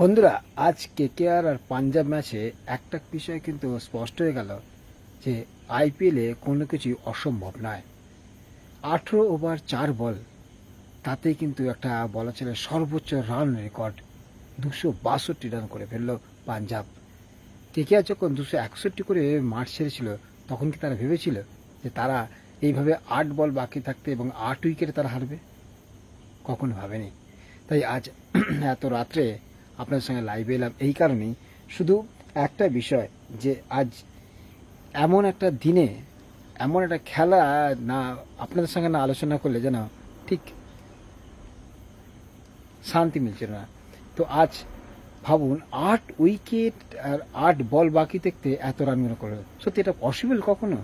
বন্ধুরা, আজ কেকেআর আর পাঞ্জাব ম্যাচে একটা বিষয় কিন্তু স্পষ্ট হয়ে গেল যে আইপিএলে কোনো কিছুই অসম্ভব নয়। আঠেরো ওভার চার বল তাতে কিন্তু একটা বলা ছিল সর্বোচ্চ রান রেকর্ড দুশো বাষট্টি রান করে ফেলল পাঞ্জাব। কেকেআর যখন দুশো একষট্টি করে মাঠ ছেড়েছিল, তখন কি তারা ভেবেছিল যে তারা এইভাবে আট বল বাকি থাকতে এবং আট উইকেটে তারা হারবে? কখনো ভাবেনি। তাই আজ এত রাত্রে আপনার সঙ্গে লাইভে এলাম। এই কারণেই শুধু একটা বিষয় যে আজ এমন একটা দিনে এমন একটা খেলা না আপনাদের সঙ্গে না আলোচনা করলে যেন ঠিক শান্তি মিলছিল না। তো আজ ভাবুন, আট উইকেট আর আট বল বাকি দেখতে এত রান করল? সত্যি এটা পসিবল কখনো?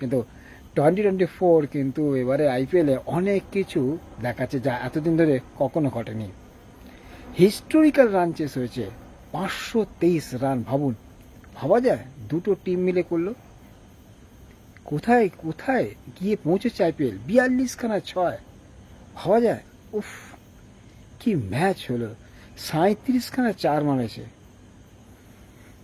কিন্তু টোয়েন্টি টোয়েন্টি ফোর কিন্তু এবারে আইপিএলে অনেক কিছু দেখাচ্ছে যা এতদিন ধরে কখনো ঘটেনি। হিস্টোরিক্যাল রান চেস হয়েছে। পাঁচশো তেইশ রান ভাবুন। ভাবা যায়, দুটো টিম মিলে করল। কোথায় কোথায়? গিয়ে পৌঁছেছে আইপিএল বিয়াল্লিশ খানা ছয়। ভাবা যায়, উফ, কি ম্যাচ হলো। সাঁত্রিশ খানা চার মারেছে।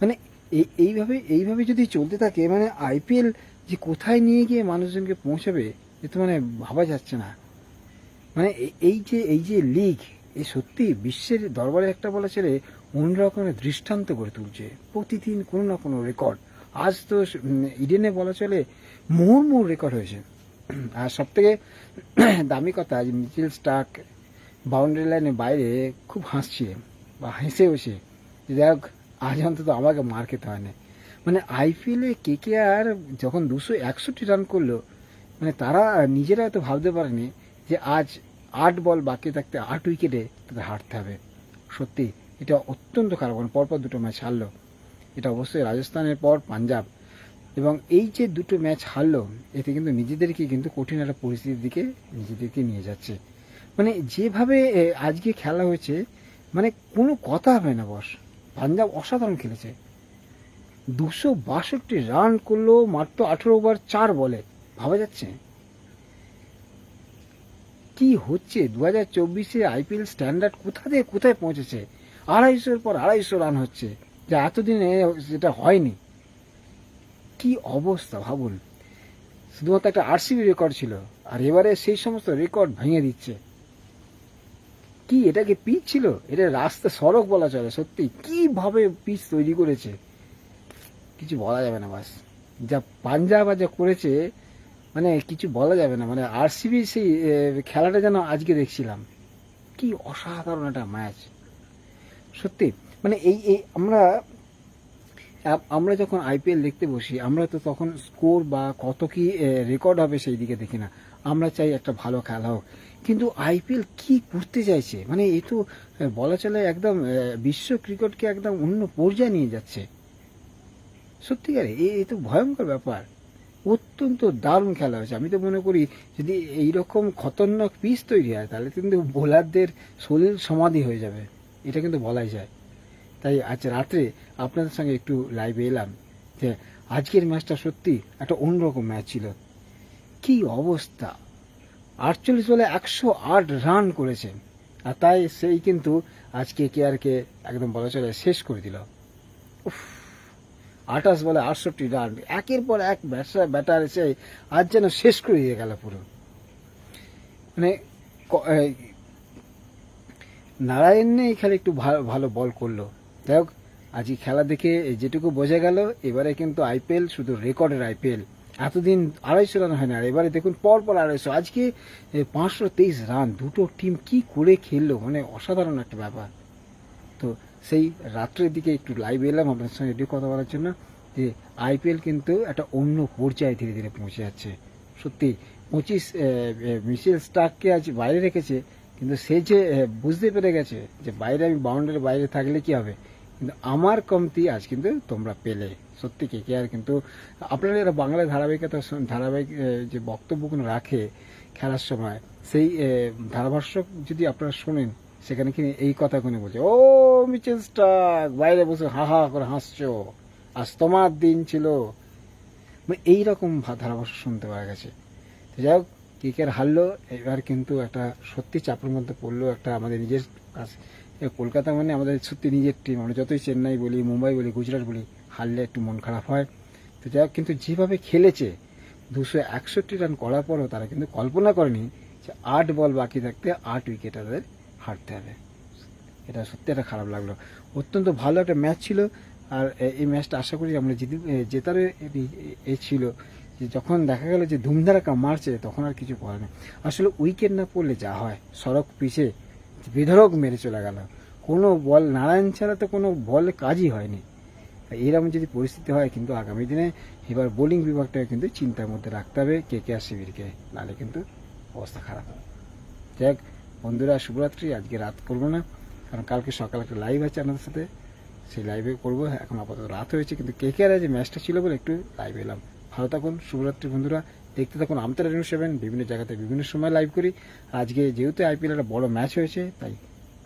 মানে এই- এইভাবে এইভাবে যদি চলতে থাকে মানে আইপিএল যে কোথায় নিয়ে গিয়ে মানুষজনকে পৌঁছাবে, এ তো মানে ভাবা যাচ্ছে না। মানে এই যে এই যে লিগ এই সত্যি বিশ্বের দরবারে একটা বলা ছেলে অন্য রকমের দৃষ্টান্ত করে তুলছে। প্রতিদিন কোনো না কোনো রেকর্ড আজ তো ইডেনে বলা চলে মোহর মোহর রেকর্ড হয়েছে। আর সব থেকে দামি কথা আজ মিচেল স্টার্ক বাউন্ডারি লাইনের বাইরে খুব হাসছে বা হেসে বসে। যে দেখ আজ অন্তত আমাকে মার খেতে হয় না মানে আইপিএলে কে কে আর যখন দুশো একষট্টি রান করল মানে তারা নিজেরা তো ভাবতে পারেনি যে আজ আট বল বাকি থাকতে আট উইকেটে তাদের হারতে হবে। সত্যি, এটা অত্যন্ত খারাপ কারণ পরপর দুটো ম্যাচ হারলো। এটা অবশ্যই রাজস্থানের পর পাঞ্জাব। এবং এই যে দুটো ম্যাচ হারলো, এতে কিন্তু নিজেদেরকে কিন্তু কঠিন একটা পরিস্থিতির দিকে নিজেদেরকে নিয়ে যাচ্ছে। মানে যেভাবে আজকে খেলা হয়েছে মানে কোনো কথা হবে না বস। পাঞ্জাব অসাধারণ খেলেছে। দুশো বাষট্টি রান করল মাত্র আঠেরো ওভার চার বলে। ভাবা যাচ্ছে? কি হচ্ছে? দু হাজার চব্বিশে আইপিএল স্ট্যান্ডার্ড কোথা থেকে কোথায় পৌঁছেছে? আড়াইশোর পর আড়াইশো রান হচ্ছে। যা এতদিনে যেটা হয়নি। কি অবস্থা, ভাবুন। শুধুমাত্র একটা আরসিবি রেকর্ড ছিল, আর এবারে সেই সমস্ত রেকর্ড ভেঙে দিচ্ছে। কি এটা কি পিচ ছিল? এটা রাস্তা সড়ক বলা চলে, সত্যি। কীভাবে পিচ তৈরি করেছে? কিছু বলা যাবে না, বাস। যা পাঞ্জাব যা করেছে মানে কিছু বলা যাবে না। মানে আরসিবি সেই খেলাটা যেন আজকে দেখছিলাম। কি অসাধারণ একটা ম্যাচ সত্যি মানে এই এই আমরা আমরা যখন আইপিএল দেখতে বসি, আমরা তো তখন স্কোর বা কত কি রেকর্ড হবে সেই দিকে দেখি না। আমরা চাই একটা ভালো খেলা হোক। কিন্তু আইপিএল কি করতে চাইছে? মানে এ তো বলা চলে একদম বিশ্ব ক্রিকেটকে একদম অন্য পর্যায়ে নিয়ে যাচ্ছে। সত্যিকারে এ তো ভয়ঙ্কর ব্যাপার। অত্যন্ত দারুণ খেলা হয়েছে। আমি তো মনে করি, যদি এইরকম খতরনাক পিচ তৈরি হয়, তাহলে কিন্তু বোলারদের শরীর সমাধি হয়ে যাবে। এটা কিন্তু বলাই যায়। তাই আজ রাত্রে আপনাদের সঙ্গে একটু লাইভে এলাম যে, আজকের ম্যাচটা সত্যি একটা অন্যরকম ম্যাচ ছিল। কি অবস্থা? আটচল্লিশ বলে একশো আট রান করেছে। আর তাই সেই কিন্তু আজকে কেয়ারকে একদম বলা চলে শেষ করে দিল। উফ। আঠাশ বলে আটষট্টি রান। একের পর এক ব্যাটসার ব্যাটার এসে আজ যেন শেষ করে দিয়ে গেল পুরো। মানে ক- এই নারায়ণ নেই খেলে একটু ভালো ভালো বল করল। যাই হোক, আজকে খেলা দেখে যেটুকু বোঝা গেল, এবারে কিন্তু আইপিএল শুধু রেকর্ডের আইপিএল এতদিন আড়াইশো রান হয় না, আর এবারে দেখুন পর পর আড়াইশো। আজকে পাঁচশো তেইশ রান, দুটো টিম কি করে খেললো? মানে অসাধারণ একটা ব্যাপার। তো সেই রাত্রের দিকে একটু লাইভ এলাম আপনার সঙ্গে একটু কথা বলার জন্য, যে আইপিএল কিন্তু একটা অন্য পর্যায়ে ধীরে ধীরে পৌঁছে যাচ্ছে। সত্যি, পঁচিশ মিশেল স্টার্ককে আজ বাইরে রেখেছে, কিন্তু সে যে বুঝতে পেরে গেছে যে বাইরে আমি বাউন্ডারির বাইরে থাকলে কি হবে, কিন্তু আমার কমতি আজ কিন্তু তোমরা পেলে। সত্যি কে কে আর কিন্তু আপনারা এরা বাংলা ধারাবাহিকতা ধারাবাহিক যে বক্তব্যগুলো রাখে খেলার সময়, সেই ধারাভাষ্য যদি আপনারা শোনেন সেখানে কি এই কথাগুলো বলছে? ও মিচেল স্টার্ক বাইরে বসে হা হা করে হাসছো। আজ তোমার দিন ছিল। মানে এইরকম ধারাভাষ্য শুনতে পাওয়া গেছে। তো যাই হোক ক্রিকেট হারলো এবার কিন্তু একটা সত্যি চাপের মধ্যে পড়ল একটা আমাদের নিজের এ কলকাতা মানে আমাদের সত্যি নিজের টিম আমরা যতই চেন্নাই বলি মুম্বাই বলি গুজরাট বলি হারলে একটু মন খারাপ হয়। তো যাই হোক, কিন্তু যেভাবে খেলেছে দুশো একষট্টি রান করার পরও তারা কিন্তু কল্পনা করেনি যে আট বল বাকি থাকতে আট উইকেট তাদের হারতে হবে। এটা সত্যি একটা খারাপ লাগল। অত্যন্ত ভালো একটা ম্যাচ ছিল। আর এই ম্যাচটা আশা করি আমরা জিতে জেতার এ ছিল। যে যখন দেখা গেল যে ধুমধারাকা মারছে তখন আর কিছু করার নেই। আসলে উইকেট না পড়লে যা হয় সড়ক পিছে বেধরক মেরে চলে গেল। কোনো বল নারায়ণ ছাড়া তো কোনো বল কাজই হয়নি। এরকম যদি পরিস্থিতি হয় কিন্তু আগামী দিনে এবার বোলিং বিভাগটাকে কিন্তু চিন্তার মধ্যে রাখতে হবে। কে কে আর শিবিরকে নাহলে কিন্তু অবস্থা খারাপ। হোক, বন্ধুরা, শুভরাত্রি। আজকে রাত করব না, কারণ কালকে সকাল একটা লাইভ আছে আপনাদের সাথে। সেই লাইভে করব। এখন আপাতত রাত হয়েছে, কিন্তু কে কে যে ম্যাচটা ছিল বলে একটু লাইভ এলাম। ভালো থাকুন, শুভরাত্রি বন্ধুরা। দেখতে থাকুন আমতারা নিউজ সেভেন বিভিন্ন জায়গাতে বিভিন্ন সময় লাইভ করি। আজকে যেহেতু আইপিএল একটা বড় ম্যাচ হয়েছে, তাই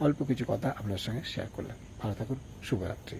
অল্প কিছু কথা আপনার সঙ্গে শেয়ার করলাম। ভালো থাকুন, শুভরাত্রি।